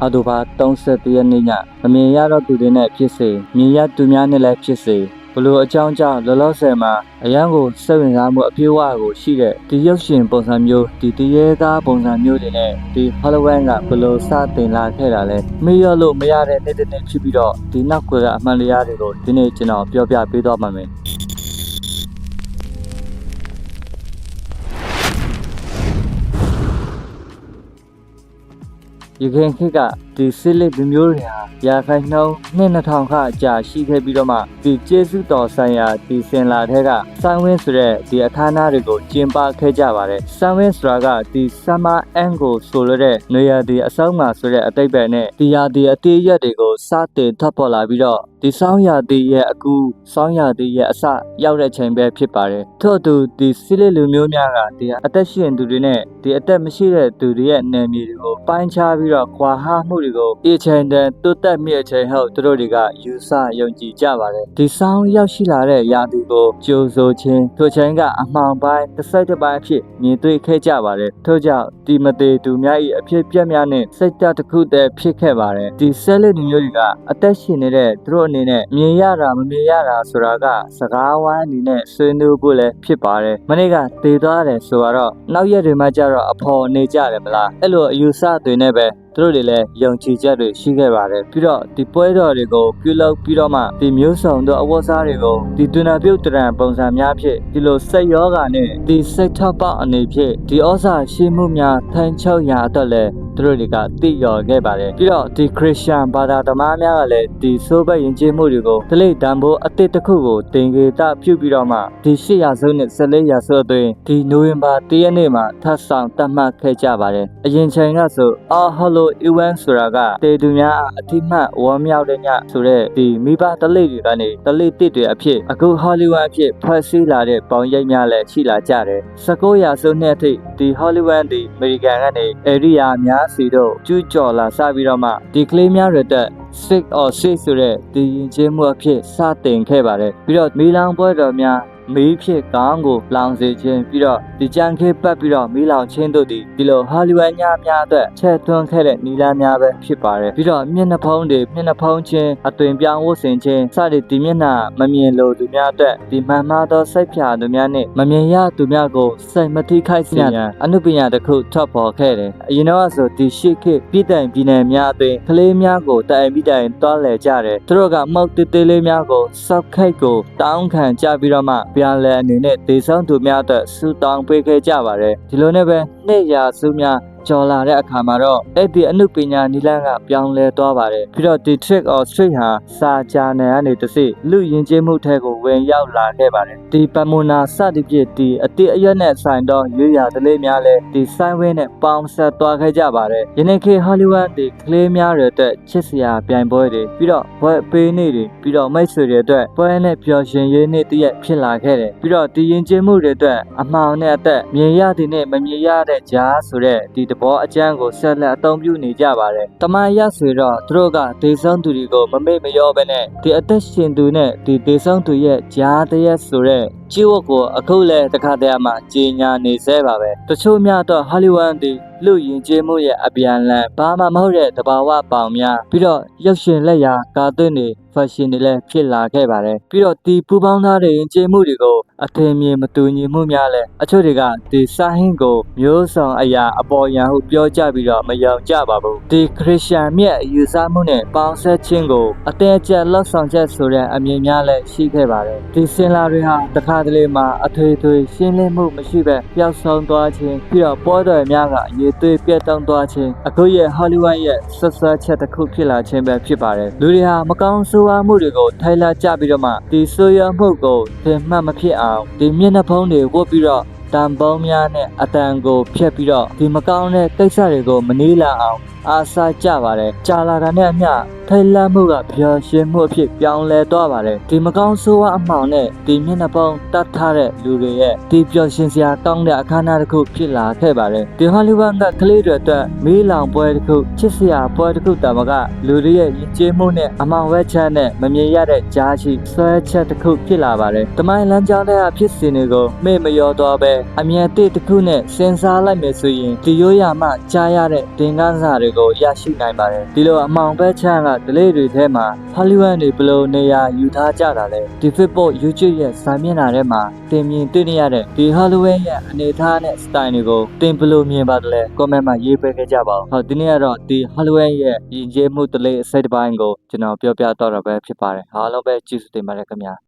အောက်တိုဘာ31ရက်နေ့ညအမြင်ရတော့သူတွေနဲ့ဖြစ်စေမြင်ရသူများနဲ့လည်းဖြစ်စေဘလို့အကြောင်းကြောင့်လောလောဆယ်မှာအရန်ကိုစိတ်ဝင်စားမှုအပြည့်အဝကိုရှိတဲ့ဒီရုပ်ရှင်ပုံစံမျိုးဒီတရေသားပုံစံမျိုးတွေနဲ့ဒီ Halloween ကဘလို့စတင်လာခဲ့တာလဲမေ့ရလို့မရတဲ့နေ့တစ်နေ့ဖြစ်ပြီးတော့ဒီနောက်ကွယ်ကအမှန်တရားတွေကိုဒီနေ့ကျွန်တော်ပြောပြပေးသွားမှာမယ် ရခိုင်ခေတ်က ဒီစစ်လက်လူမျိုးတွေဟာရာခိုင်နှုန်းနှစ်2000ခအကြာရှိခဲ့ပြီးတော့မှဒီကျေးဇူးတော်ဆိုင်ရာဒီစင်လာတဲ့ကစံဝင်းဆိုတဲ့ဒီအခမ်းအနားတွေကိုကျင်းပခဲ့ကြပါတယ်စံဝင်းဆိုတာကဒီ summer end ကိုဆိုလိုတဲ့နေရာဒီအဆောင်မှာဆိုတဲ့အတိတ်ပဲနဲ့ဒီရာဒီအတေးရက်တွေကိုစတင်ထပ်ပေါ်လာပြီးတော့ဒီဆောင်းရာသီရဲ့အကူဆောင်းရာသီရဲ့အစရောက်တဲ့ချိန်ပဲဖြစ်ပါတယ်ထို့အတူဒီစစ်လက်လူမျိုးများကဒီအသက်ရှင်သူတွေနဲ့ဒီအသက်မရှိတဲ့သူတွေရဲ့နယ်မြေတွေကိုပိုင်းခြားပြီးတော့ခွာဟမှုတွေကိုအချိန်တန်တွတ်တက်မြင့်အချိန်ဟုတ်သူတို့တွေကယူဆယုံကြည်ကြပါတယ်ဒီဆောင်းရောက်ရှိလာတဲ့ရာသီကိုကြိုဆိုခြင်းထိုချိန်ကအမှောင်ပိုင်းတစ်စိတ်တစ်ပိုင်းအဖြစ်မြင်တွေ့ခဲ့ကြပါတယ်ထို့ကြောင့်ဒီမသေးသူများ၏အဖြစ်ပြက်များနဲ့စိတ်ဓာတ်တစ်ခုတည်းဖြစ်ခဲ့ပါတယ်ဒီဆက်လက်လူမျိုးတွေကအသက်ရှင်နေတဲ့သူတို့အနေနဲ့မြင်ရတာမမြင်ရတာဆိုတာကစကားဝိုင်းအနေနဲ့ဆွေးနွေးဖို့လည်းဖြစ်ပါတယ်မနေ့ကတည်သွားတယ်ဆိုတော့နောက်ရက်တွေမှကျတော့အဖော်နေကြတယ်မလားအဲ့လိုအယူဆတွေနဲ့ပဲသူတို့တွေလည်းယုံကြည်ချက်တွေရှိခဲ့ပါတယ်ပြီးတော့ဒီပွဲတော်တွေကိုပြုလုပ်ပြီးတော့မှဒီမျိုးစုံသောအဝတ်စားတွေကိုဒီဒုနာပြုတ်တရံပုံစံများဖြင့်ဒီလိုစိတ်ယောဂါနဲ့ဒီစိတ်ထပ်ပေါက်အနေဖြင့်ဒီဩဇာရှိမှုများထမ်းချုပ်ရာအတွက်လည်း သူတို့တွေကသိလျော်ခဲ့ပါတယ်ပြီးတော့ဒီခရစ်ယာန်ဘာသာသမားများကလည်းဒီဆိုးဘက်ယဉ်ကျေးမှုတွေကိုတလိပ်တံပိုးအသစ်တစ်ခုကိုတင်ကေတပြုပြီးတော့မှဒီ8ရာစုနဲ့14ရာစုအတွင်းဒီနိုဝင်ဘာ1ရက်နေ့မှာထပ်ဆောင်တတ်မှတ်ခဲ့ကြပါတယ်အရင်ချိန်ကဆိုအော်ဟလိုအီဝန်ဆိုတာကတေသူများအထိမှတ်ဝမ်းမြောက်တဲ့ညဆိုတဲ့ဒီမိဘတလိပ်တွေကနေတလိပ်တစ်တွေအဖြစ်အခုဟောလီဝုဒ်အဖြစ်ဖွဲ့စည်းလာတဲ့ပေါင်ရိပ်များလည်းရှိလာကြတယ်19ရာစုနှစ်အထိဒီဟောလီဝုဒ်ဒီအမေရိကန်ကနေအေရီယာများစီတို့ကျူးကျော်လာစပြီးတော့မှဒီကလေးများတွေတက် sick or sick ဆိုတဲ့ဒီရင်ကျေးမှုအဖြစ်စတင်ခဲ့ပါတယ်ပြီးတော့မီလောင်ပွဲတော်များ မီးဖြစ်ကောင်းကိုလောင်စေခြင်းပြီးတော့ဒီကြံခေပတ်ပြီးတော့မီးလောင်ခြင်းတို့ဒီဒီလိုဟာလီဝုဒ်ညများအတွက်ချက်သွန်းခဲ့တဲ့နီလာများပဲဖြစ်ပါတယ်ပြီးတော့မျက်နှာဖုံးတွေမျက်နှာဖုံးချင်းအသွင်ပြောင်းဝတ်ဆင်ခြင်းစတဲ့ဒီမျက်နှာမမြင်လို့သူများအတွက်ဒီမှန်မှန်သောစိတ်ဖြာသူများနဲ့မမြင်ရသူများကိုစိတ်မထိခိုက်စေရန်အနုပညာတစ်ခုထွက်ပေါ်ခဲ့တယ်အရင်တော့ဆိုဒီရှေ့ခေတ်ပြည်တိုင်ပြည်နယ်များအတွင်းကလေးများကိုတိုင်ပြီးတိုင်တွားလဲကြတယ်သူတို့ကမုတ်တေးသေးလေးများကိုစောက်ခိတ်ကိုတောင်းခံကြပြီးတော့မှပြန်လဲအနေနဲ့ဒေဆောင်သူများအတွက်ဆူတောင်းပေးခဲ့ကြပါတယ်ဒီလိုနဲ့ပဲနှစ်ရာစုများ ကျော်လာတဲ့အခါမှာတော့အဲ့ဒီအမှုပညာနီလန်းကပြောင်းလဲသွားပါတယ်ပြီးတော့ဒီ trick or street ဟာစာကြနယ်ကနေတစ်စိလူယဉ်ကျေးမှုထဲကိုဝင်ရောက်လာခဲ့ပါတယ်ဒီပမွန်နာစသည်ဖြင့်ဒီအတိအရက်နဲ့ဆိုင်တော့ရွေးရတလေးများလဲဒီဆိုင်ဝဲနဲ့ပေါင်းဆက်သွားခဲ့ကြပါတယ်ယနေ့ခေတ်ဟောလီဝုဒ်ဒီကလေးများတွေအတွက်ချစ်စရာပြိုင်ပွဲတွေပြီးတော့ဘွဲပေးနေတွေပြီးတော့မိတ်ဆွေတွေအတွက်ပွဲနဲ့ပျော်ရွှင်ရေးနေ့တရက်ဖြစ်လာခဲ့တယ်ပြီးတော့ဒီယဉ်ကျေးမှုတွေအတွက်အမှောင်နဲ့အသက်မြင်ရသည်နဲ့မမြင်ရတဲ့ကြားဆိုတဲ့ဒီတဘောအကျမ်းကိုဆက်လက်အသုံးပြုနေကြပါတယ်။တမန်ရဆိုတော့သူတို့ကဒေဆုံးသူတွေကိုမမေ့မလျော့ပဲနဲ့ဒီအသက်ရှင်သူနဲ့ဒီဒေဆုံးသူရဲ့ကြားတရက်ဆိုတဲ့ကျိုးကိုအခုလည်းတစ်ခါတည်းမှကြီးညာနေဆဲပါပဲ။တချို့များတော့ဟောလီဝုဒ်ဒီလူယဉ်ကျေးမှုရဲ့အပြန်လန်ဘာမှမဟုတ်တဲ့တဘာဝပေါင်များပြီးတော့ရုပ်ရှင်လက်ရာကာသွင်းတွေဖက်ရှင်တွေလည်းဖြစ်လာခဲ့ပါတယ်ပြီးတော့ဒီပူပေါင်းသားတဲ့ယဉ်ကျေးမှုတွေကို အထင်မြင်မတူညီမှုများလဲအချို့တွေကဒီစာဟင်းကိုမျိုးစုံအရာအပေါ်ယံဟုပြောကြပြီးတော့မယုံကြပါဘူးဒီခရစ်ယာန်မြတ်ယူဆမှုနဲ့ပေါင်းဆက်ခြင်းကိုအတဲအကျက်လောက်ဆောင်ချက်ဆိုတဲ့အမြင်များလည်းရှိခဲ့ပါတယ်ဒီစင်လာတွေဟာတခါတလေမှာအထွေထွေရှင်းလင်းမှုမရှိပဲပျောက်ဆုံးသွားခြင်းပြီးတော့ပွဲတော်များကအရေးသွေးပြတ်တောင်းသွားခြင်းအခုရဲ့ဟောလီဝုဒ်ရဲ့ဆက်ဆက်ချက်တစ်ခုဖြစ်လာခြင်းပဲဖြစ်ပါတယ်လူတွေဟာမကောင်းဆိုးဝါးမှုတွေကိုထိုင်လာကြပြီးတော့မှဒီဆိုးရွားမှုကိုသင်မှတ်မဖြစ်အောင်ဒီမျက်နှာဖုံးတွေဝတ်ပြီးတော့တံပုံးများနဲ့အတန်ကိုဖျက်ပြီးတော့ဒီမကောင်းတဲ့ကိစ္စတွေကိုမနှေးလာအောင် အားစားကြပါတယ်ကြာလာတာနဲ့အမျှ ထိုင်လာမှုကပျော်ရွှင်မှုအဖြစ်ပြောင်းလဲသွားပါတယ်ဒီမကောင်းဆိုးဝါးအမှောင်နဲ့ဒီမျက်နှာပုံးတတ်ထားတဲ့လူတွေရဲ့ဒီပျော်ရွှင်စရာကောင်းတဲ့အခမ်းအနားတစ်ခုဖြစ်လာခဲ့ပါတယ်ဒီဟောလီဝုဒ်ကကလေးတွေအတွက်မီးလောင်ပွဲတစ်ခုချစ်စရာပွဲတစ်ခုတာမကလူတွေရဲ့ယဉ်ကျေးမှုနဲ့အမှောင်ဝဲချက်နဲ့မမြင်ရတဲ့ကြားရှိဆွဲချက်တစ်ခုဖြစ်လာပါတယ်တမိုင်းလမ်းကြောင်းတဲ့ဖြစ်စဉ်တွေကိုမေ့မလျောတော့ပဲအမြဲတည်းတစ်ခုနဲ့စဉ်းစားလိုက်မယ်ဆိုရင်ဒီရိုးရာမှကြားရတဲ့သင်ခန်းစာတွေတွေကိုရရှိနိုင်ပါတယ်ဒီလိုအမောင်ဘက်ချမ်းက delay တွေထဲမှာ Hollywood တွေဘယ်လိုနေရာယူထားကြတာလဲဒီ Flipboard YouTube ရဲ့စာမျက်နှာထဲမှာတင်မြင်တွေ့နေရတဲ့ဒီ Hollywood ရဲ့အနေအထားနဲ့ style တွေကိုတင်ဘယ်လိုမြင်ပါတယ်လဲ comment မှာရေးပေးခဲ့ကြပါဦးဟုတ်ဒီနေ့ကတော့ဒီ Hollywood ရဲ့ယဉ်ကျေးမှု delay အစိတ်တစ်ပိုင်းကိုကျွန်တော်ပြောပြတော့တာပဲဖြစ်ပါတယ်အားလုံးပဲကျေးဇူးတင်ပါတယ်ခင်ဗျာ